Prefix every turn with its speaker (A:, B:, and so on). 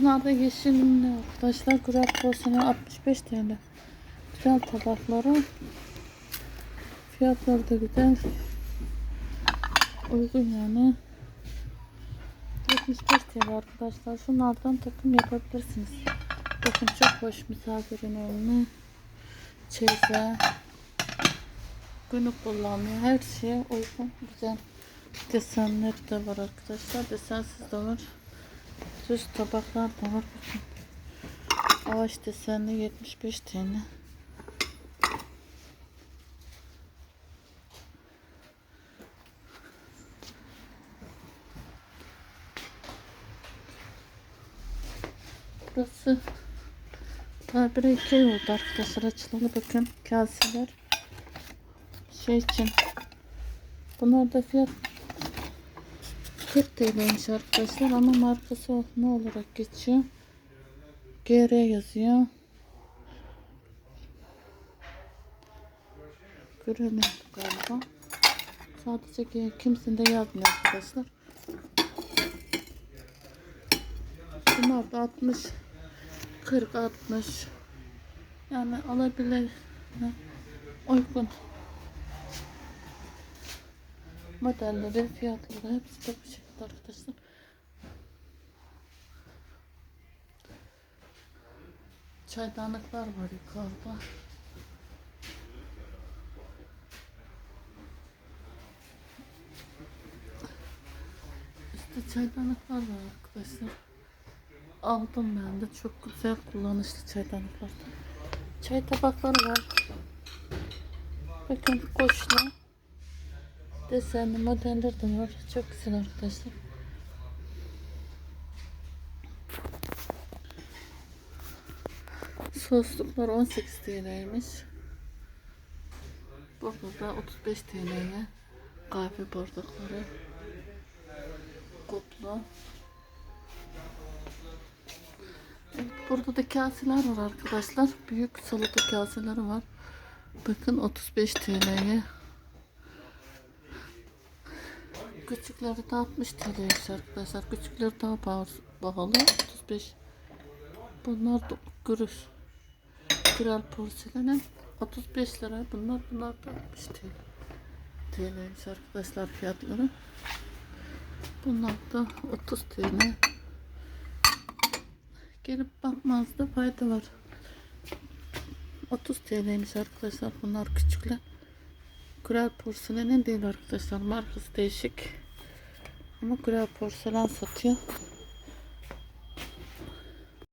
A: Bunlar da yeşil arkadaşlar. Kurak porsiyonu 65 TL. Güzel tabakları. Fiyatları da güzel. Uygun yani. 75 TL arkadaşlar. Şunlardan takım yapabilirsiniz. Bakın çok hoş misafirin önüne. Çeyize. Günlük kullanmıyor. Her şeye uygun. Güzel desenleri de var arkadaşlar. Desensiz de var. Düz tabaklar da var. Ağaç desenli 75 TL. Burası tabire iki oldu arkadaşlar açılalı bakın kaseler şey için bunlar da fiyat 40 TL'ymiş arkadaşlar ama markası ne olarak geçiyor? GR yazıyor. Görelim galiba. Sadece kimsinde yazmıyor arkadaşlar. Bunlar da 60 40 60 yani alabilir uygun modelleri fiyatları hepsi de bu şekilde arkadaşlar çaydanlıklar var yukarıda İşte çaydanlıklar var arkadaşlar aldım ben de çok güzel kullanışlı çaydanlıklardan. Çay tabakları var. Bakın koşlu desenli modeller de var. Çok güzel arkadaşlar. Sosluklar 18 TL'ymiş. Burada da 35 TL'ye kahve bardakları kutlu. Evet, burada da kaseler var arkadaşlar. Büyük salata kaseleri var. Bakın 35 TL'ye. Küçükleri de 60 TL'ymiş arkadaşlar. Küçükleri daha pahalı 35. Bunlar da gürüş. Kral porselenin 35 lira. Bunlar bunlar da 60 TL. TL'ymiş arkadaşlar fiyatları. Bunlar da 30 TL. Gelip bakmanızda fayda var. 30 TL'ymiş arkadaşlar bunlar küçükler. Kural porselenin değil arkadaşlar. Markası değişik. Ama kural porselen satıyor.